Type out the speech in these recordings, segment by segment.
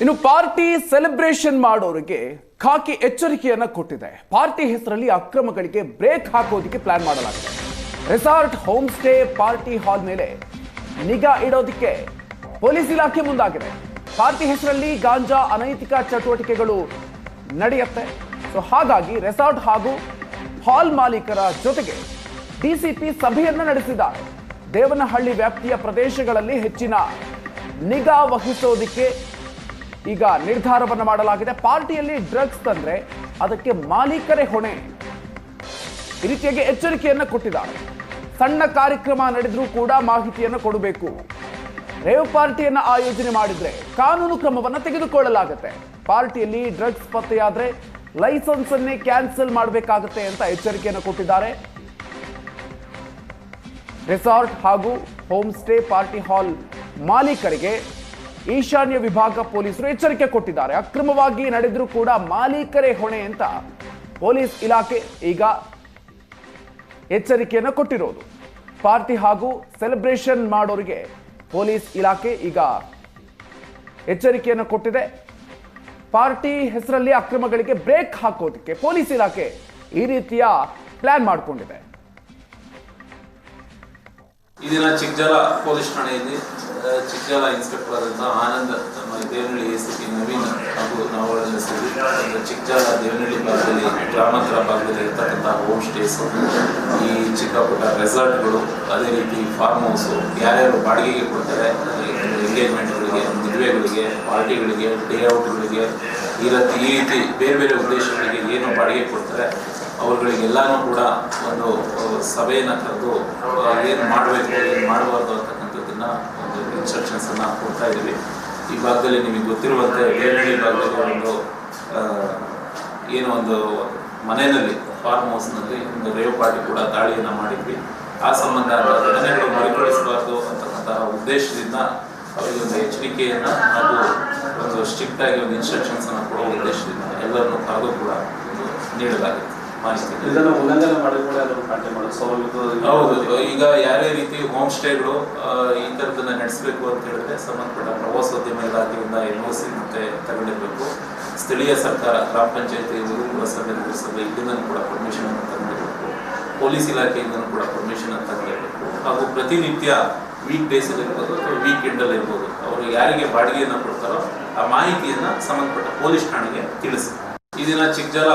ಇನ್ನು party celebration ಮಾಡೋರಿಗೆ ಖಾಕಿ ಎಚ್ಚರಿಕೆಯನ್ನ ಕೊಟ್ಟಿದೆ. ಪಾರ್ಟಿ ಹೆಸರಲ್ಲಿ ಅಕ್ರಮಗಳಿಗೆ ಬ್ರೇಕ್ ಹಾಕೋದಿಕ್ಕೆ ಪ್ಲಾನ್ ಮಾಡಲಾಗಿದೆ. Resort home stay party hall ಮೇಲೆ ನಿಗಾ ಇಡೋದಕ್ಕೆ ಪೊಲೀಸ್ ಇಲಾಖೆ ಮುಂದಾಗಿದೆ. ಪಾರ್ಟಿ ಹೆಸರಲ್ಲಿ ಗಾಂಜಾ ಅನೈತಿಕ ಚಟುವಟಿಕೆಗಳು ನಡೆಯುತ್ತೆ. ಸೊ ಹಾಗಾಗಿ ರೆಸಾರ್ಟ್ ಹಾಗೂ ಹಾಲ್ ಮಾಲೀಕರ ಜೊತೆಗೆ ಡಿಸಿಪಿ ಸಭೆಯನ್ನ ನಡೆಸಿದ್ದಾರೆ. ದೇವನಹಳ್ಳಿ ವ್ಯಾಪ್ತಿಯ ಪ್ರದೇಶಗಳಲ್ಲಿ ಹೆಚ್ಚಿನ ನಿಗಾ ವಹಿಸೋದಿಕ್ಕೆ ಈಗ ನಿರ್ಧಾರವನ್ನು ಮಾಡಲಾಗಿದೆ. ಪಾರ್ಟಿಯಲ್ಲಿ ಡ್ರಗ್ಸ್ ತಂದ್ರೆ ಅದಕ್ಕೆ ಮಾಲೀಕರೇ ಹೊಣೆ. ಈ ರೀತಿಯಾಗಿ ಎಚ್ಚರಿಕೆಯನ್ನು ಕೊಟ್ಟಿದ್ದಾರೆ. ಸಣ್ಣ ಕಾರ್ಯಕ್ರಮ ನಡೆದರೂ ಕೂಡ ಮಾಹಿತಿಯನ್ನು ಕೊಡಬೇಕು. ರೇವ್ ಪಾರ್ಟಿಯನ್ನು ಆಯೋಜನೆ ಮಾಡಿದ್ರೆ ಕಾನೂನು ಕ್ರಮವನ್ನು ತೆಗೆದುಕೊಳ್ಳಲಾಗುತ್ತೆ. ಪಾರ್ಟಿಯಲ್ಲಿ ಡ್ರಗ್ಸ್ ಪತ್ತೆಯಾದರೆ ಲೈಸೆನ್ಸ್ ಅನ್ನೇ ಕ್ಯಾನ್ಸಲ್ ಮಾಡಬೇಕಾಗುತ್ತೆ ಅಂತ ಎಚ್ಚರಿಕೆಯನ್ನು ಕೊಟ್ಟಿದ್ದಾರೆ. ರೆಸಾರ್ಟ್ ಹಾಗೂ ಹೋಮ್ ಸ್ಟೇ ಪಾರ್ಟಿ ಹಾಲ್ ಮಾಲೀಕರಿಗೆ ಈಶಾನ್ಯ ವಿಭಾಗ ಪೊಲೀಸರು ಎಚ್ಚರಿಕೆ ಕೊಟ್ಟಿದ್ದಾರೆ. ಅಕ್ರಮವಾಗಿ ನಡೆದ್ರೂ ಕೂಡ ಮಾಲೀಕರೇ ಹೊಣೆ ಅಂತ ಪೊಲೀಸ್ ಇಲಾಖೆ ಈಗ ಎಚ್ಚರಿಕೆಯನ್ನು ಕೊಟ್ಟಿರೋದು. ಪಾರ್ಟಿ ಹಾಗೂ ಸೆಲೆಬ್ರೇಷನ್ ಮಾಡೋರಿಗೆ ಪೊಲೀಸ್ ಇಲಾಖೆ ಈಗ ಎಚ್ಚರಿಕೆಯನ್ನು ಕೊಟ್ಟಿದೆ. ಪಾರ್ಟಿ ಹೆಸರಲ್ಲಿ ಅಕ್ರಮಗಳಿಗೆ ಬ್ರೇಕ್ ಹಾಕೋದಕ್ಕೆ ಪೊಲೀಸ್ ಇಲಾಖೆ ಈ ರೀತಿಯ ಪ್ಲಾನ್ ಮಾಡಿಕೊಂಡಿದೆ. ಈ ದಿನ ಚಿಕ್ಕಜಾಲ ಪೊಲೀಸ್ ಠಾಣೆಯಲ್ಲಿ ಚಿಕ್ಕಜಲ ಇನ್ಸ್ಪೆಕ್ಟರ್ ಆದಂತಹ ಆನಂದ್ ನಮ್ಮ ದೇವನಹಳ್ಳಿ ಎಸ್ ಪಿ ನವೀನ್ ಹಾಗೂ ನಾವುಗಳನ್ನು ಸೇರಿ ಚಿಕ್ಕಜಾಲ ದೇವನಹಳ್ಳಿ ಭಾಗದಲ್ಲಿ, ಗ್ರಾಮಾಂತರ ಭಾಗದಲ್ಲಿ ಇರ್ತಕ್ಕಂತಹ ಹೋಮ್ ಸ್ಟೇಸ್. ಈ ಚಿಕ್ಕ ಪುಟ್ಟ ರೆಸಾರ್ಟ್ಗಳು, ಅದೇ ರೀತಿ ಫಾರ್ಮ್ ಹೌಸು, ಯಾರ್ಯಾರು ಬಾಡಿಗೆಗೆ ಕೊಡ್ತಾರೆ ಎಂಗೇಜ್ಮೆಂಟ್ಗಳಿಗೆ, ಮದುವೆಗಳಿಗೆ, ಪಾರ್ಟಿಗಳಿಗೆ, ಡೇ ಔಟ್ಗಳಿಗೆ, ಈ ರೀತಿ ಈ ರೀತಿ ಬೇರೆ ಬೇರೆ ಉದ್ದೇಶಗಳಿಗೆ ಏನು ಬಾಡಿಗೆ ಕೊಡ್ತಾರೆ ಅವರುಗಳಿಗೆಲ್ಲಾನು ಕೂಡ ಒಂದು ಸಭೆಯನ್ನು ಕರೆದು ಏನು ಮಾಡಬೇಕು, ಏನು ಮಾಡಬಾರ್ದು ಅಂತಕ್ಕಂಥದ್ದನ್ನ ಒಂದು ಇನ್ಸ್ಟ್ರಕ್ಷನ್ಸ್ ಅನ್ನ ಕೊಡ್ತಾ ಇದ್ದೀವಿ. ಈ ಭಾಗದಲ್ಲಿ ನಿಮಗೆ ಗೊತ್ತಿರುವಂತೆ ಬೇರೆ ಭಾಗದಲ್ಲಿ ಒಂದು ಏನು ಒಂದು ಮನೆಯಲ್ಲಿ ಫಾರ್ಮ್ ಹೌಸ್ನಲ್ಲಿ ಒಂದು ರೇವ್ ಪಾರ್ಟಿ ಕೂಡ ದಾಳಿಯನ್ನ ಮಾಡಿದ್ವಿ. ಆ ಸಂಬಂಧ ಘಟನೆಗಳು ಮರುಕಳಿಸಬಾರ್ದು ಅಂತಕ್ಕಂತಹ ಉದ್ದೇಶದಿಂದ ಅವರಿಗೆ ಒಂದು ಎಚ್ಚರಿಕೆಯನ್ನ ಹಾಗೂ ಒಂದು ಸ್ಟ್ರಿಕ್ಟ್ ಆಗಿ ಒಂದು ಇನ್ಸ್ಟ್ರಕ್ಷನ್ಸ್ ಅನ್ನ ಕೊಡುವ ಉದ್ದೇಶದಿಂದ ಎಲ್ಲರನ್ನೂ ಕರೆದು ಕೂಡ ನೀಡಲಾಗಿದೆ ಮಾಹಿತಿ ಇದನ್ನು ಉಲ್ಲಂಘನೆ ಮಾಡಿದ್ರೆ ಅದನ್ನು ಮಾಡೋದು ಸೌಲಭ್ಯ ಹೌದು ಈಗ ಯಾವ್ಯಾವ ರೀತಿ ಹೋಮ್ ಸ್ಟೇಗಳು ಈ ಥರದನ್ನ ನಡೆಸಬೇಕು ಅಂತ ಹೇಳಿದ್ರೆ ಸಂಬಂಧಪಟ್ಟ ಪ್ರವಾಸೋದ್ಯಮ ಇಲಾಖೆಯಿಂದ ಎನ್ ಓ ಸಿ ಮತ್ತೆ ತಗೊಂಡಿರ್ಬೇಕು. ಸ್ಥಳೀಯ ಸರ್ಕಾರ ಗ್ರಾಮ ಪಂಚಾಯತಿ ಸಭೆ ನಡೆಸಲು ಇಲ್ಲಿಂದ ಕೂಡ ಪರ್ಮಿಷನ್ ಅನ್ನು ತಗೊಂಡಿರ್ಬೇಕು ಪೊಲೀಸ್ ಇಲಾಖೆಯಿಂದ ಕೂಡ ಪರ್ಮಿಷನ್ ಅನ್ನು ತಗೊಳ್ಬೇಕು ಹಾಗೂ ಪ್ರತಿನಿತ್ಯ ವೀಕ್ ಡೇಸ್ ಇರ್ಬೋದು ಅಥವಾ ವೀಕ್ ಎಂಡಲ್ಲಿ ಇರ್ಬೋದು ಅವರು ಯಾರಿಗೆ ಬಾಡಿಗೆಯನ್ನು ಕೊಡ್ತಾರೋ ಆ ಮಾಹಿತಿಯನ್ನ ಸಂಬಂಧಪಟ್ಟ ಪೊಲೀಸ್ ಠಾಣೆಗೆ ತಿಳಿಸಿ. ಈ ದಿನ ಚಿಕ್ಕಜಾಲ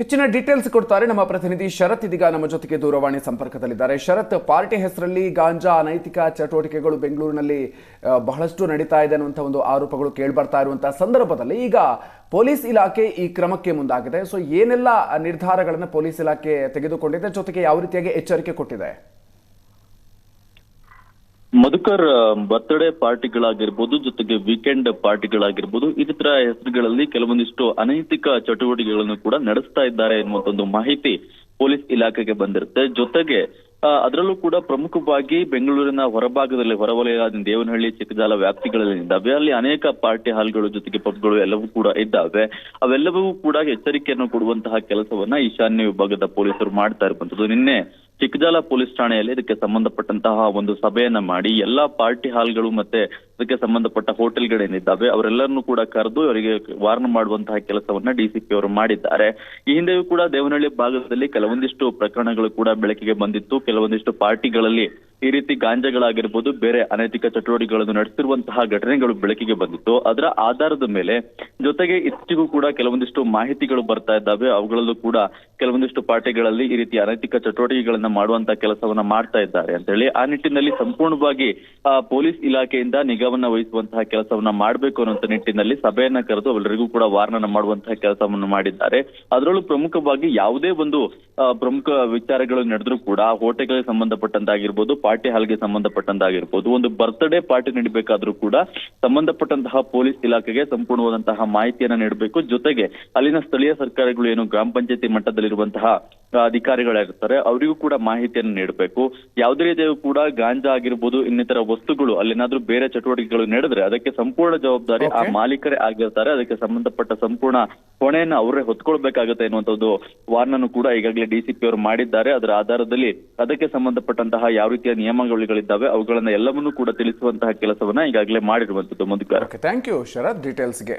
ಹೆಚ್ಚಿನ ಡೀಟೇಲ್ಸ್ ಕೊಡ್ತಾರೆ ನಮ್ಮ ಪ್ರತಿನಿಧಿ ಶರತ್ ಇದೀಗ ನಮ್ಮ ಜೊತೆಗೆ ದೂರವಾಣಿ ಸಂಪರ್ಕದಲ್ಲಿದ್ದಾರೆ. ಶರತ್, ಪಾರ್ಟಿ ಹೆಸರಲ್ಲಿ ಗಾಂಜಾ ಅನೈತಿಕ ಚಟುವಟಿಕೆಗಳು ಬೆಂಗಳೂರಿನಲ್ಲಿ ಬಹಳಷ್ಟು ನಡೀತಾ ಇದೆ ಅನ್ನುವಂಥ ಒಂದು ಆರೋಪಗಳು ಕೇಳ್ಬರ್ತಾ ಇರುವಂತಹ ಸಂದರ್ಭದಲ್ಲಿ ಈಗ ಪೊಲೀಸ್ ಇಲಾಖೆ ಈ ಕ್ರಮಕ್ಕೆ ಮುಂದಾಗಿದೆ. ಸೊ ಏನೆಲ್ಲ ನಿರ್ಧಾರಗಳನ್ನು ಪೊಲೀಸ್ ಇಲಾಖೆ ತೆಗೆದುಕೊಂಡಿದೆ, ಜೊತೆಗೆ ಯಾವ ರೀತಿಯಾಗಿ ಎಚ್ಚರಿಕೆ ಕೊಟ್ಟಿದೆ? ಮಧುಕರ್ ಬರ್ತ್ಡೇ ಪಾರ್ಟಿಗಳಾಗಿರ್ಬೋದು, ಜೊತೆಗೆ ವೀಕೆಂಡ್ ಪಾರ್ಟಿಗಳಾಗಿರ್ಬೋದು, ಇತರ ಹೆಸರುಗಳಲ್ಲಿ ಕೆಲವೊಂದಿಷ್ಟು ಅನೈತಿಕ ಚಟುವಟಿಕೆಗಳನ್ನು ಕೂಡ ನಡೆಸ್ತಾ ಇದ್ದಾರೆ ಎನ್ನುವಂತ ಒಂದು ಮಾಹಿತಿ ಪೊಲೀಸ್ ಇಲಾಖೆಗೆ ಬಂದಿರುತ್ತೆ. ಜೊತೆಗೆ ಅದರಲ್ಲೂ ಕೂಡ ಪ್ರಮುಖವಾಗಿ ಬೆಂಗಳೂರಿನ ಹೊರಭಾಗದಲ್ಲಿ ಹೊರವಲಯ ದೇವನಹಳ್ಳಿ, ಚಿಕ್ಕಜಾಲ ವ್ಯಾಪ್ತಿಗಳಲ್ಲಿ ಇದ್ದಾವೆ ಅಲ್ಲಿ ಅನೇಕ ಪಾರ್ಟಿ ಹಾಲ್ಗಳು ಜೊತೆಗೆ ಪಬ್ಗಳು ಎಲ್ಲವೂ ಕೂಡ ಇದ್ದಾವೆ. ಅವೆಲ್ಲವೂ ಕೂಡ ಎಚ್ಚರಿಕೆಯನ್ನು ಕೊಡುವಂತಹ ಕೆಲಸವನ್ನ ಈಶಾನ್ಯ ವಿಭಾಗದ ಪೊಲೀಸರು ಮಾಡ್ತಾ ಇರುವಂತದ್ದು. ನಿನ್ನೆ ಚಿಕ್ಕಜಾಲ ಪೊಲೀಸ್ ಠಾಣೆಯಲ್ಲಿ ಇದಕ್ಕೆ ಸಂಬಂಧಪಟ್ಟಂತಹ ಒಂದು ಸಭೆಯನ್ನ ಮಾಡಿ ಎಲ್ಲಾ ಪಾರ್ಟಿ ಹಾಲ್ಗಳು ಮತ್ತೆ ಅದಕ್ಕೆ ಸಂಬಂಧಪಟ್ಟ ಹೋಟೆಲ್ಗಳೇನಿದ್ದಾವೆ, ಅವರೆಲ್ಲರನ್ನೂ ಕೂಡ ಕರೆದು ಅವರಿಗೆ ವಾರ್ನ್ ಮಾಡುವಂತಹ ಕೆಲಸವನ್ನ ಡಿಸಿಪಿ ಅವರು ಮಾಡಿದ್ದಾರೆ. ಈ ಹಿಂದೆಯೂ ಕೂಡ ದೇವನಹಳ್ಳಿ ಭಾಗದಲ್ಲಿ ಕೆಲವೊಂದಿಷ್ಟು ಪ್ರಕರಣಗಳು ಕೂಡ ಬೆಳಕಿಗೆ ಬಂದಿತ್ತು. ಕೆಲವೊಂದಿಷ್ಟು ಪಾರ್ಟಿಗಳಲ್ಲಿ ಈ ರೀತಿ ಗಾಂಜಾಗಳಾಗಿರ್ಬೋದು, ಬೇರೆ ಅನೈತಿಕ ಚಟುವಟಿಕೆಗಳನ್ನು ನಡೆಸಿರುವಂತಹ ಘಟನೆಗಳು ಬೆಳಕಿಗೆ ಬಂದಿತ್ತು. ಅದರ ಆಧಾರದ ಮೇಲೆ ಜೊತೆಗೆ ಇತ್ತಿಗೂ ಕೂಡ ಕೆಲವೊಂದಿಷ್ಟು ಮಾಹಿತಿಗಳು ಬರ್ತಾ ಇದ್ದಾವೆ. ಅವುಗಳಲ್ಲೂ ಕೂಡ ಕೆಲವೊಂದಿಷ್ಟು ಪಾರ್ಟಿಗಳಲ್ಲಿ ಈ ರೀತಿ ಅನೈತಿಕ ಚಟುವಟಿಕೆಗಳನ್ನ ಮಾಡುವಂತಹ ಕೆಲಸವನ್ನ ಮಾಡ್ತಾ ಇದ್ದಾರೆ ಅಂತ ಹೇಳಿ ಆ ನಿಟ್ಟಿನಲ್ಲಿ ಸಂಪೂರ್ಣವಾಗಿ ಪೊಲೀಸ್ ಇಲಾಖೆಯಿಂದ ನಿಗಾವನ್ನ ವಹಿಸುವಂತಹ ಕೆಲಸವನ್ನ ಮಾಡಬೇಕು ಅನ್ನುವಂತ ನಿಟ್ಟಿನಲ್ಲಿ ಸಭೆಯನ್ನ ಕರೆದು ಅವರೆಲ್ಲರಿಗೂ ಕೂಡ ವಾರ್ನನ ಮಾಡುವಂತಹ ಕೆಲಸವನ್ನು ಮಾಡಿದ್ದಾರೆ. ಅದರಲ್ಲೂ ಪ್ರಮುಖವಾಗಿ ಯಾವುದೇ ಒಂದು ಪ್ರಮುಖ ವಿಚಾರಗಳು ನಡೆದ್ರೂ ಕೂಡ ಹೋಟೆಲ್ಗೆ ಸಂಬಂಧಪಟ್ಟಂತಾಗಿರ್ಬೋದು, ಪಾರ್ಟಿ ಹಾಲ್ಗೆ ಸಂಬಂಧಪಟ್ಟಂತಾಗಿರ್ಬೋದು, ಒಂದು ಬರ್ತ್ಡೇ ಪಾರ್ಟಿ ನೀಡಬೇಕಾದ್ರೂ ಕೂಡ ಸಂಬಂಧಪಟ್ಟಂತಹ ಪೊಲೀಸ್ ಇಲಾಖೆಗೆ ಸಂಪೂರ್ಣವಾದಂತಹ ಮಾಹಿತಿಯನ್ನ ನೀಡಬೇಕು. ಜೊತೆಗೆ ಅಲ್ಲಿನ ಸ್ಥಳೀಯ ಸರ್ಕಾರಗಳು ಏನು ಗ್ರಾಮ ಪಂಚಾಯತಿ ಮಟ್ಟದಲ್ಲಿರುವಂತಹ ಆ, ಅಧಿಕಾರಿಗಳಿರ್ತಾರೆ ಅವರಿಗೂ ಕೂಡ ಮಾಹಿತಿಯನ್ನು ನೀಡಬೇಕು. ಯಾವುದೇ ರೀತಿಯೂ ಕೂಡ ಗಾಂಜಾ ಆಗಿರ್ಬೋದು ಇನ್ನಿತರ ವಸ್ತುಗಳು ಅಲ್ಲೇನಾದ್ರೂ ಬೇರೆ ಚಟುವಟಿಕೆಗಳು ನಡೆದ್ರೆ ಅದಕ್ಕೆ ಸಂಪೂರ್ಣ ಜವಾಬ್ದಾರಿ ಆ ಮಾಲೀಕರೇ ಆಗಿರ್ತಾರೆ. ಅದಕ್ಕೆ ಸಂಬಂಧಪಟ್ಟ ಸಂಪೂರ್ಣ ಹೊಣೆಯನ್ನು ಅವರೇ ಹೊತ್ಕೊಳ್ಬೇಕಾಗುತ್ತೆ ಎನ್ನುವಂಥದ್ದು ವಾರ್ನನ್ನು ಕೂಡ ಈಗಾಗಲೇ ಡಿಸಿಪಿ ಅವರು ಮಾಡಿದ್ದಾರೆ. ಅದರ ಆಧಾರದಲ್ಲಿ ಅದಕ್ಕೆ ಸಂಬಂಧಪಟ್ಟಂತಹ ಯಾವ ರೀತಿಯ ನಿಯಮಾವಳಿಗಳಿದ್ದಾವೆ ಅವುಗಳನ್ನ ಎಲ್ಲವನ್ನೂ ಕೂಡ ತಿಳಿಸುವಂತಹ ಕೆಲಸವನ್ನ ಈಗಾಗಲೇ ಮಾಡಿರುವಂತದ್ದು ಮಧುಕರ್. Thank you Sharath ಡೀಟೇಲ್ಸ್ಗೆ